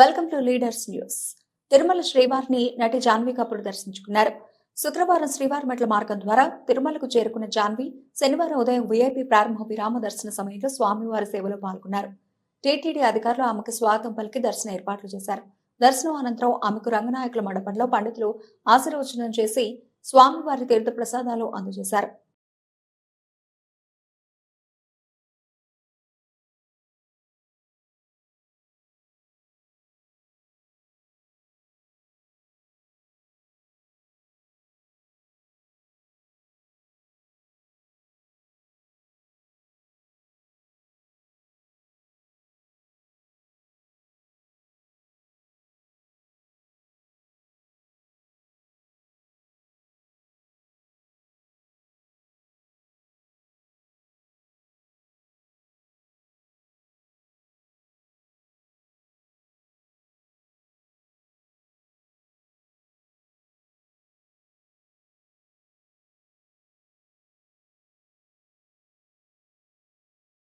Welcome to Leaders News. Tirumala శ్రీవారిని నటి జాన్వి కపూర్ దర్శించుకున్నారు. శుక్రవారం శ్రీవారి మెట్ల మార్గం ద్వారా తిరుమలకు చేరుకున్న జాన్వి శనివారం ఉదయం వీఐపీ ప్రారంభ విరామ దర్శన సమయంలో స్వామివారి సేవలో పాల్గొన్నారు. టీటీడీ అధికారులు ఆమెకు స్వాగతం పలికి దర్శన ఏర్పాట్లు చేశారు. దర్శనం అనంతరం ఆమెకు రంగనాయకుల మండపంలో పండితులు ఆశీర్వచనం చేసి స్వామివారి తీర్థ ప్రసాదాలు అందజేశారు.